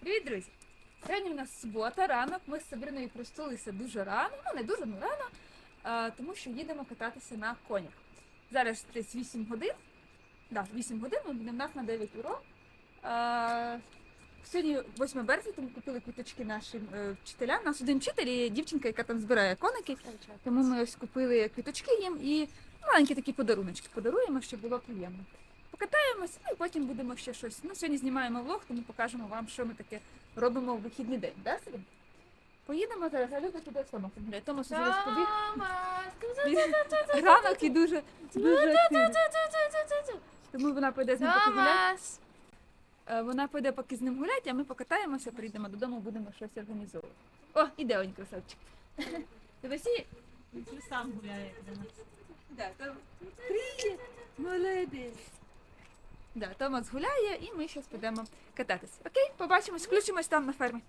Привіт, друзі! Сьогодні у нас субота, ранок. Ми з Сабриною проснулися дуже рано, ну не дуже, ну рано, тому що їдемо кататися на конях. Зараз десь 8 годин. Да, 8 годин, ми будемо в нас на 9 урок. Сьогодні 8 березня, тому купили квіточки нашим е, вчителям. У нас один вчитель і дівчинка, яка там збирає коники. Тому ми ось купили квіточки їм і маленькі такі подаруночки подаруємо, щоб було приємно. Покатаємось, ну і потім будемо ще щось. Ну, сьогодні знімаємо влог, тому покажемо вам, що ми таке робимо в вихідний день. Да, Сергій? Поїдемо зараз, а Люка туди Томас. Томас уже десь побіг. Він Ранок і дуже, дуже активний. Тому вона піде з ним поки гуляти. Томас! Е, Вона піде поки з ним гулять, а ми покатаємося, прийдемо додому, будемо щось організовувати. О, іде он красавчик. Тебе всі Він сам гуляє. Да, там... Привіт! Молодець! Да, Томас гуляє, і ми зараз підемо кататися. Окей, побачимось, включимось там на фермі.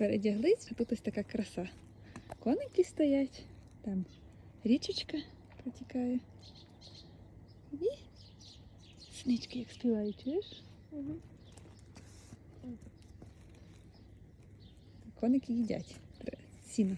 Передяглись, а тут ось така краса. Коники стоять, там річечка протікає. І снички як співають, чуєш? Коники їдять сіно.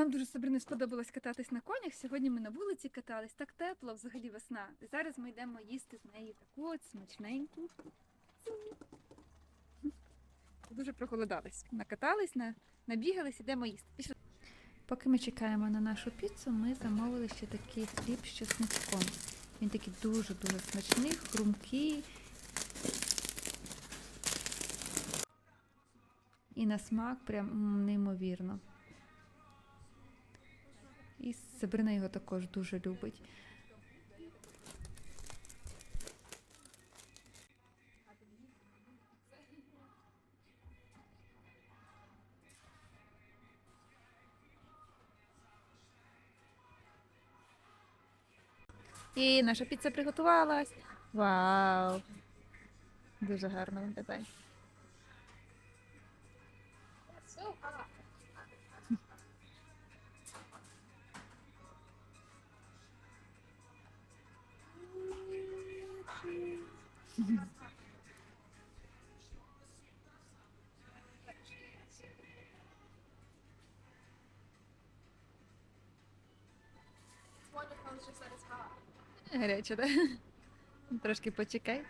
Нам дуже Сабрині сподобалось кататись на конях. Сьогодні ми на вулиці катались, так тепло, взагалі весна. І зараз ми йдемо їсти з нею таку от смачненьку. Дуже проголодались. Накатались, на... набігались, ідемо їсти. Пішли. Поки ми чекаємо на нашу піцу, ми замовили ще такий хліб з чесничком. Він такий дуже-дуже смачний, хрумкий. І на смак прям неймовірно. Сабрина його також дуже любить. І наша піца приготувалась. Вау! Дуже гарно виглядає. Гаряче, так? Трошки почекай.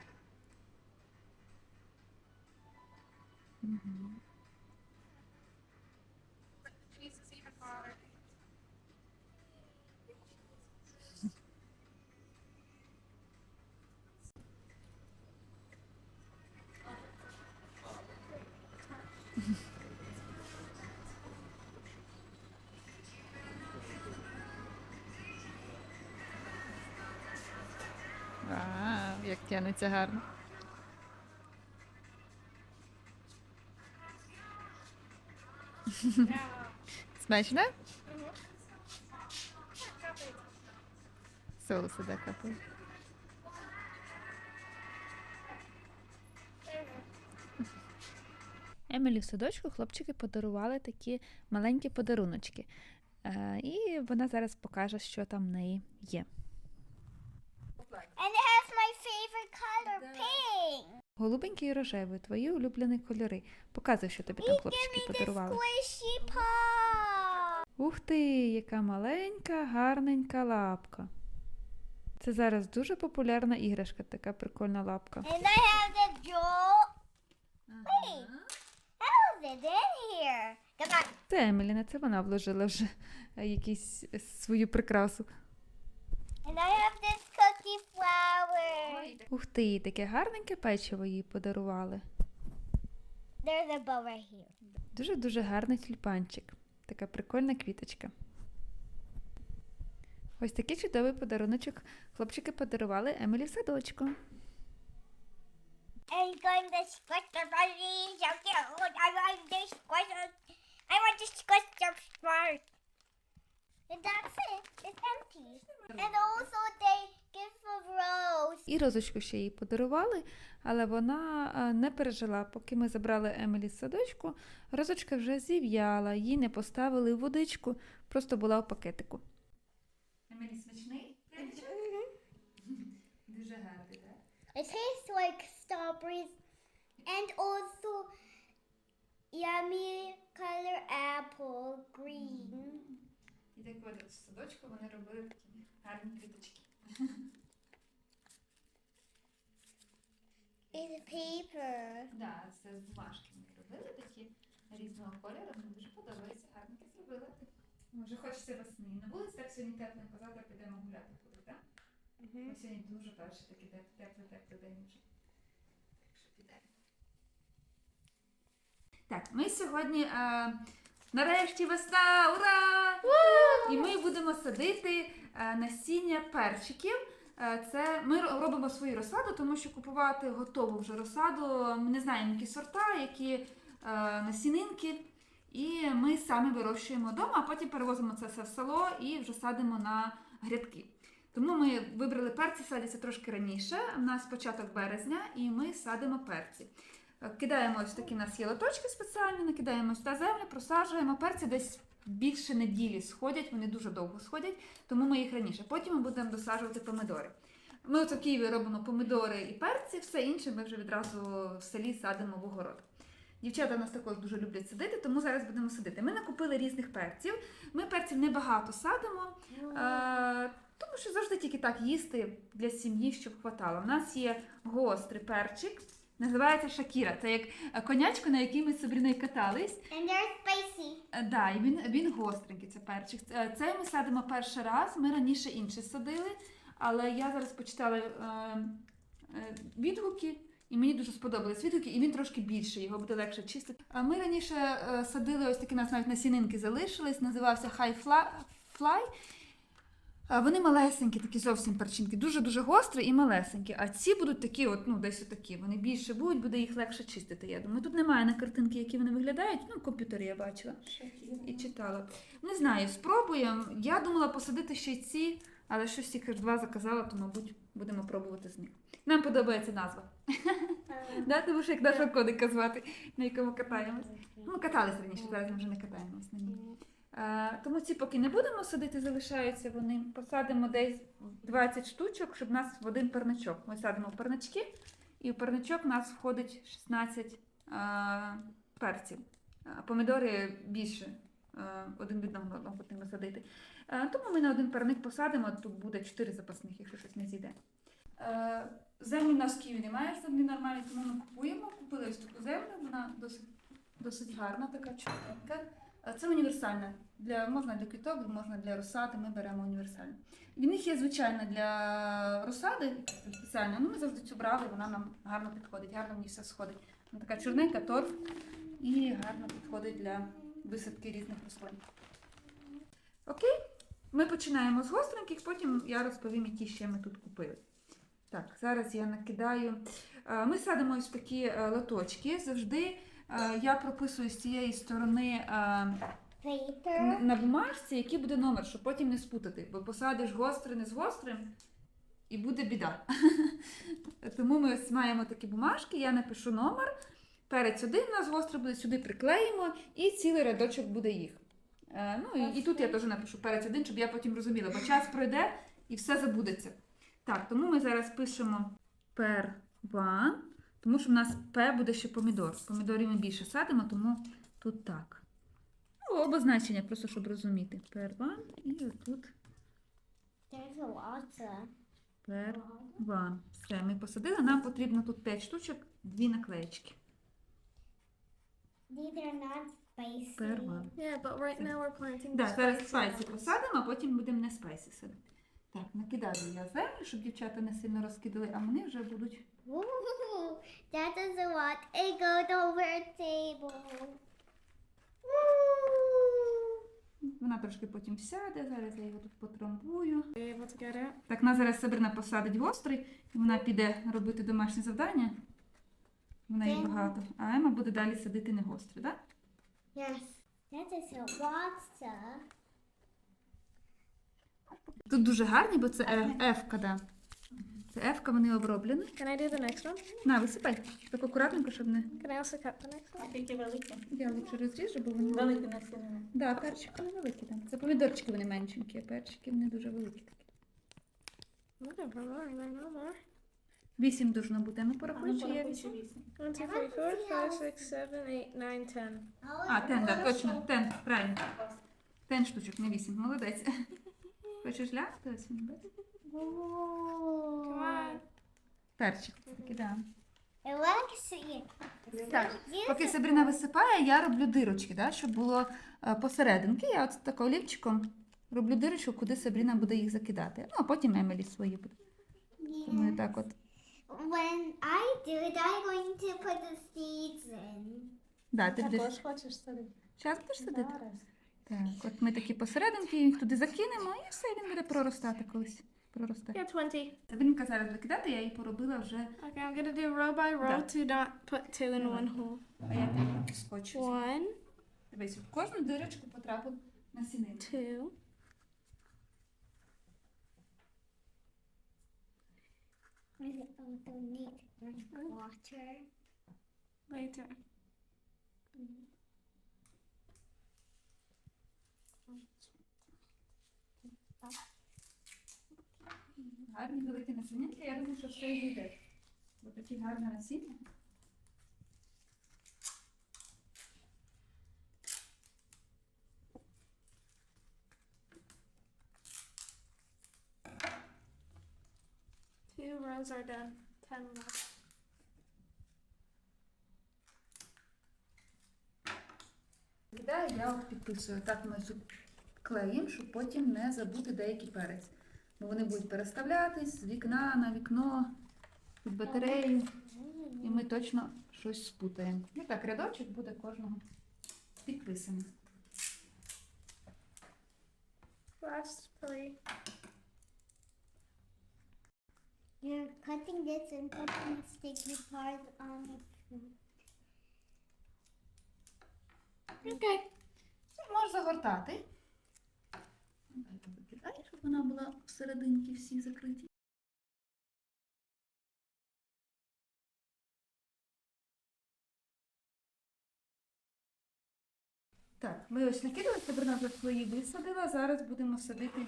Вау, як тянеться гарно. Смачно? Соус сюди капає. Емілі в садочку хлопчики подарували такі маленькі подаруночки. Е, І вона зараз покаже, що там в неї є. And it has my favorite color, pink. Голубенький і рожевий, твої улюблені кольори. Показуй, що тобі там хлопчики подарували. Ух ти, яка маленька, гарненька лапка. Це зараз дуже популярна іграшка, така прикольна лапка. And I have the jaw. Wait, how's it in here? Come on. Це Еміліна, це вона вложила вже якісь свою прикрасу. And I Ух ти, таке гарненьке печиво їй подарували. There's a bow right here. Дуже-дуже гарний тюльпанчик. Така прикольна квіточка. Ось такий чудовий подаруночок хлопчики подарували Емілі в садочку. I'm going to squish the bunny. So. I want to squish it. I want to squish the spark. And that's it. It's empty. And also they. І розочку ще їй подарували, але вона е, не пережила. Поки ми забрали Емілі з садочку, розочка вже зів'яла, їй не поставили водичку, просто була в пакетику. Емілі смачний? Дуже гарний, так? It tastes like strawberries and also yummy color apple green. І так от в садочку вони робили такі гарні квіточки. It's paper. Да, це з бумажки ми робили такі різного кольору. Мені дуже подобається, гарненько зробила. Може, хочеться весни. На вулиці так сьогодні тепленько, завтра підемо гуляти куди, так? Бо сьогодні дуже перший такий теп- теплий, теплий день вже. Так що підемо. Так, ми сьогодні е, нарешті весна! Ура! І ми будемо садити е, насіння перчиків. Е, Це ми робимо свою розсаду, тому що купувати готову вже розсаду. Ми не знаємо, які сорта, які е, насінинки. І ми самі вирощуємо вдома, а потім перевозимо це все в село і вже садимо на грядки. Тому ми вибрали перці, садяться трошки раніше. У нас початок березня, і ми садимо перці. Кидаємо ось такі у нас є лоточки спеціальні, накидаємо сюди землю, просаджуємо. Перці десь більше неділі сходять, вони дуже довго сходять, тому ми їх раніше. Потім ми будемо досаджувати помидори. Ми от у Києві робимо помидори і перці, все інше ми вже відразу в селі садимо в огород. Дівчата нас також дуже люблять садити, тому зараз будемо садити. Ми накупили різних перців. Ми перців небагато садимо, е, тому що завжди тільки так їсти для сім'ї, щоб хватало. У нас є гострий перчик, називається Шакіра. Це як е, конячка, на якій ми з Сабріною катались. And they're spicy. Е, Да, і він, він гостренький, це перчик. Е, Цей ми садимо перший раз. Ми раніше інший садили, але я зараз почитала е, е, відгуки, і мені дуже сподобались відгуки, і він трошки більший, його буде легше чистити. А ми раніше садили ось такі у нас навіть насінинки залишились, називався High Fly. Е, Вони малесенькі, такі зовсім перчинки, дуже-дуже гострі і малесенькі. А ці будуть такі, от, ну, десь отакі. Вони більше будуть, буде їх легше чистити. Я думаю. Тут немає на картинки, які вони виглядають. Ну, в комп'ютері я бачила і читала. Не знаю, спробуємо. Я думала посадити ще й ці, але щось тільки два заказала, то, мабуть, будемо пробувати з них. Нам подобається назва. Да, тому що як нашого коника звати, на якому катаємось. Ну, ми катались раніше, зараз ми вже не катаємось на ній. Е, тому ці поки не будемо садити, залишаються вони. Посадимо десь 20 штучок, щоб у нас в один парничок. Ми садимо в парнички, і в парничок у нас входить 16 е, перців. Е, Помідори більше. Один від одного будемо садити. Тому ми на один парник посадимо, тут буде 4 запасних, якщо щось не зійде. Землі нас в Києві немає землі нормальної, тому ми купуємо. Купили ось таку землю, вона досить, досить гарна, така чорненька. Е, Це універсальна. Для, можна для квіток, можна для розсади, ми беремо універсальну. В них є звичайно для розсади спеціальна, ну ми завжди цю брали, вона нам гарно підходить, гарно в ній все сходить. Вона така чорненька, торф і гарно підходить для висадки різних рослин. Окей, ми починаємо з гостреньких, потім я розповім, які ще ми тут купили. Так, зараз я накидаю. Е, Ми садимо ось такі е, лоточки. Завжди я прописую з цієї сторони е, на бумажці, який буде номер, щоб потім не спутати. Бо посадиш гострине з гострим і буде біда. Тому ми ось маємо такі бумажки, я напишу номер. Перець один у нас гострий буде, сюди приклеїмо, і цілий рядочок буде їх. Е, Ну і, і тут я теж напишу перець один, щоб я потім розуміла, бо час пройде і все забудеться. Так, тому ми зараз пишемо per тому що в нас П буде ще помідор. Помідорів ми більше садимо, тому тут так. Ну, обозначення, просто щоб розуміти. Per і отут per Все, ми посадили. Нам потрібно тут 5 штучок, дві наклеєчки. These are not spicy. Per Yeah, but right now we're planting Да, зараз спайсі посадимо, а потім будемо не спайсі садити. Так, накидаю я землю, щоб дівчата не сильно розкидали, а вони вже будуть. Ooh, that is a lot. It goes over a table. Вона трошки потім сяде, зараз я його тут потрамбую. Так, нас зараз Сабрина посадить гострий, і вона піде робити домашнє завдання. В неї Дякую. багато. А Ема буде далі садити не гострий, так? Yes. That is a. Тут дуже гарні, бо це F-ка, да. F, вони оброблені. Can I do the next one? На, висипай. Так акуратненько, щоб не. Can I also cut the next one? Тільки велике. Я лучше розріжу, бо вони. Велике насіння. Да, перчики невеликі там. Це помідорчики вони меншенькі, а перчики вони дуже великі такі. More. Вісім должно бути. Ну порахуй, ну чи є вісім. чи вісім. One, two, three, four, five, six, seven, eight, nine, ten. А, тен, да, точно, тен, правильно. Тен штучок, не вісім. Молодець. Хочеш лясти? Ось він, бачиш? Ooh. Come on. Перчик такий, да. It. Так, поки Сабріна висипає, я роблю дирочки, да, щоб було е, посерединки. Я от так олівчиком роблю дирочку, куди Сабріна буде їх закидати. Ну, а потім Емілі свої буде. Тому я так от. When I do it, I'm going to put the seeds in. Да, ти будеш. Також хочеш садити? Зараз будеш садити? Зараз. Так, от ми такі посерединки їх туди закинемо, і все, він буде проростати колись. Проросте. Yeah, 20. Сабрінка зараз викидати, я її поробила вже. Okay, I'm gonna do row by row Да. to not put two in one hole. А я так скотчу. One, Дивись, в кожну дирочку потрапив насінин. two, I also need water. later. гарні великі насіння. Я думаю, що все йде. Бо такі гарні насіння. Two rows are done, ten left. Я підписую. Так ми клеїмо, щоб потім не забути деякий перець. Бо вони будуть переставлятись з вікна на вікно, під батарею, і ми точно щось спутаємо. І так, рядочок буде кожного підписаний. Last. You're cutting this and putting sticky parts on the fruit. Окей. Це можеш загортати. Вона була всерединки всі закриті. Так, ми ось накидали, вже свої висадила. Зараз будемо садити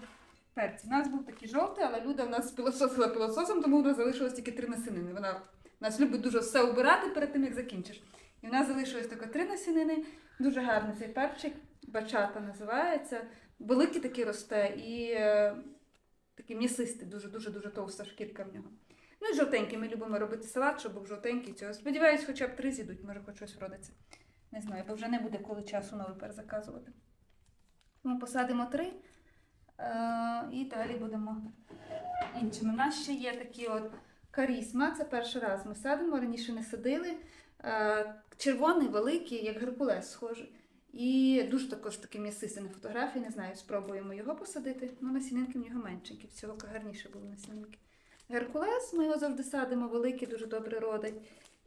перці. У нас був такий жовтий, але Люда в нас пилососила пилососом, тому у нас залишилось тільки три насінини. Вона в нас любить дуже все обирати перед тим, як закінчиш. І в нас залишилось тільки три насінини. Дуже гарний цей перчик. Бачата називається. Великий такий росте і е, такий м'ясистий, дуже-дуже дуже товста шкірка в нього. Ну і жовтенький. Ми любимо робити салат, щоб був жовтенький. Цього. Сподіваюсь, хоча б три зійдуть, може хоч щось вродиться. Не знаю, бо вже не буде коли часу новий перезаказувати. Ми посадимо три е, і далі будемо іншими. У нас ще є такі от карісма. Це перший раз ми садимо, раніше не садили. Е, червоний, великий, як геркулес схожий. І дуже також такий м'ясистий на фотографії, не знаю, спробуємо його посадити. Ну, насінинки в нього меншенькі, всього гарніше були насінинки. Геркулес, ми його завжди садимо, великий, дуже добре родить.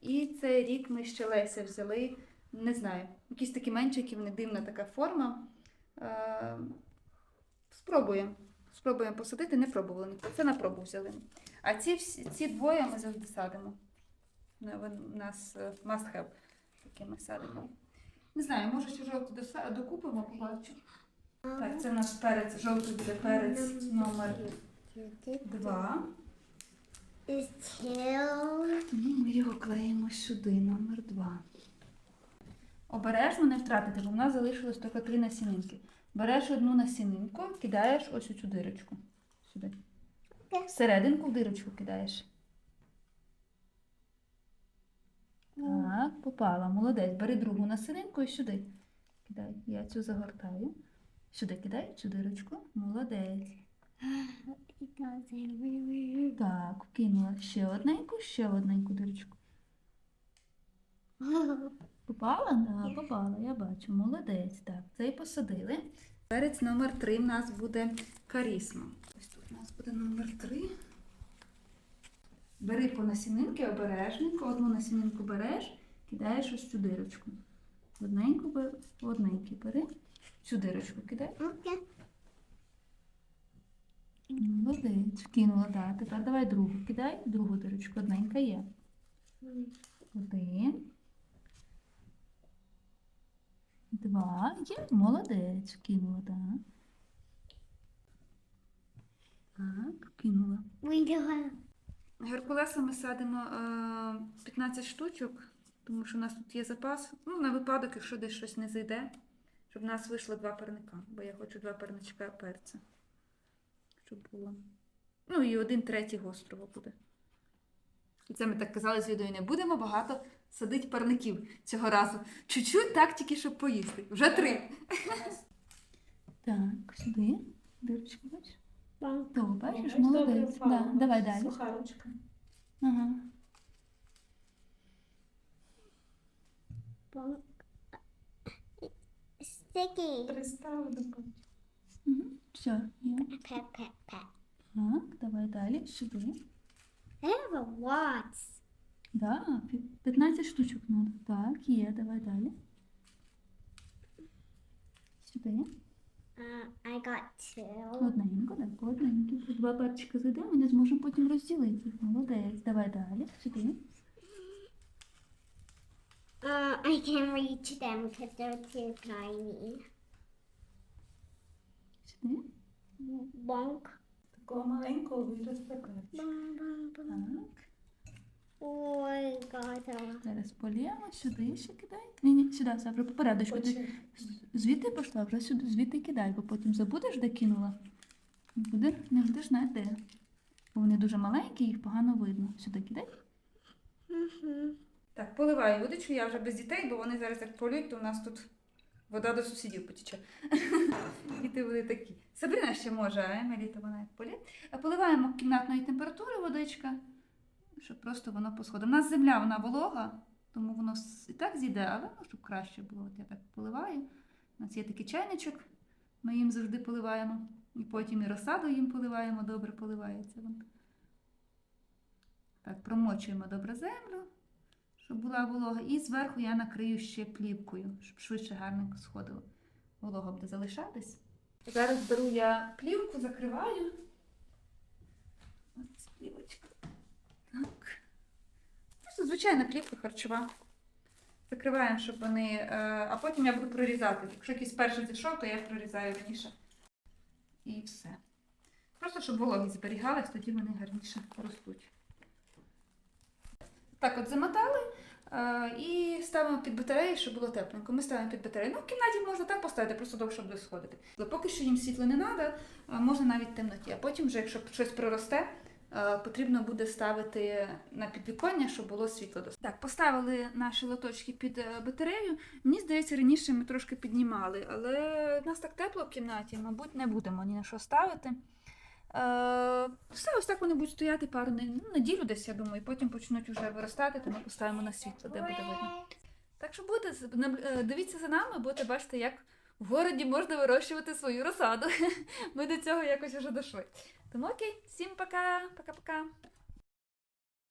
І цей рік ми ще Леся взяли, не знаю, якісь такі меншенькі, вони дивна така форма. Е, спробуємо. Спробуємо посадити, не пробували. Це на пробу взяли. А ці, ці двоє ми завжди садимо. Ну, У нас е, must have, такі ми садимо. Не знаю, може ще жовтий докупимо, побачу. Так, це у нас перець, жовтий буде перець номер два. Is. Ну, ми його клеїмо сюди, номер два. Обережно не втратити, бо в нас залишилось тільки три насінинки. Береш одну насінинку, кидаєш ось у цю дирочку. Сюди. Всерединку в дирочку кидаєш. Так, попала. Молодець. Бери другу насінинку і сюди. Кидай. Я цю загортаю. Сюди кидай цю дирочку. Молодець. Так, вкинула ще одненьку, ще одненьку дирочку. Попала? Да, попала, я бачу. Молодець. Так, цей посадили. Перець номер 3 в нас буде карісма. Ось тут у нас буде номер 3. Бери по насінинки обережненько, одну насінинку береш, кидаєш ось цю дирочку. Одненьку бери, одненьку бери, цю дирочку кидай. Молодець, вкинула, так. Тепер давай другу кидай, другу дирочку, одненька є. Один. Два. Є. Молодець. Вкинула, так. Так, do. Геркулеса ми садимо е, 15 штучок, тому що у нас тут є запас. Ну, на випадок, якщо десь щось не зайде, щоб в нас вийшло два парника, бо я хочу два парничка перця. Щоб було. Ну і один третій гострого буде. І це ми так казали з відео, не будемо багато садити парників цього разу. Чуть-чуть так тільки, щоб поїсти. Вже три. Так, сюди. Дирочку бачиш? О, бачиш, молодець. Да, давай далі. Суха ручка. Ага. Sticky. Пристави до. Угу. Все, є. Pat, pat, pat. Так, давай далі, сюди. I have a. Да, пі- 15 штучок надо. Так, є, давай далі. Сюди. Uh, I got two. Одненько, так, одненько. Два перчика зайдемо і не зможемо потім розділити. Молодець. Давай далі. Сюди. Uh, I can't reach them because they're too tiny. Bonk. Такого маленького виросте перець. Bonk, bonk, bonk. Так. Oh, I. Зараз поліємо, сюди ще кидай. Ні, ні, сюди, вже по порядочку. Ти звідти пішла, вже сюди, звідти кидай, бо потім забудеш, де кинула. Не буде, не будеш знати де. Бо вони дуже маленькі, їх погано видно. Сюди кидай. Так, поливаю водичку, я вже без дітей, бо вони зараз як полють, то у нас тут вода до сусідів потіче. Діти вони такі. Сабрина ще може, а Емілі, то вона як полє. Поливаємо кімнатної температури водичка, щоб просто воно посходило. У нас земля вона волога, тому воно і так зійде, але ну, щоб краще було. От я так поливаю. У нас є такий чайничок, ми їм завжди поливаємо. І потім і розсаду їм поливаємо, добре поливається. Так, промочуємо добре землю, щоб була волога. І зверху я накрию ще плівкою, щоб швидше гарненько сходило. Волога буде залишатись. Зараз беру я плівку, закриваю. Плівочка. Так. Просто звичайна плівка харчова. Закриваємо, щоб вони. е, А потім я буду прорізати. Якщо якийсь перший зійшов, то я прорізаю раніше. І все. Просто щоб вологі зберігалась, тоді вони гарніше ростуть. Так, от замотали е, і ставимо під батарею, щоб було тепленько. Ми ставимо під батарею. Ну, в кімнаті можна так поставити, просто довше буде сходити. Але поки що їм світло не треба, можна навіть в темноті. А потім, вже, якщо щось проросте, е, потрібно буде ставити на підвіконня, щоб було світло. Так, поставили наші лоточки під е, батарею. Мені здається, раніше ми трошки піднімали, але в нас так тепло в кімнаті, мабуть, не будемо ні на що ставити. Е, Все, ось так вони будуть стояти пару ну, неділю десь, я думаю, і потім почнуть вже виростати, то ми поставимо на світло, де буде видно. Так що наб- е, дивіться за нами, будете бачити, як в городі можна вирощувати свою розсаду. Ми до цього якось вже дійшли. Тому окей, всім пока, пока-пока.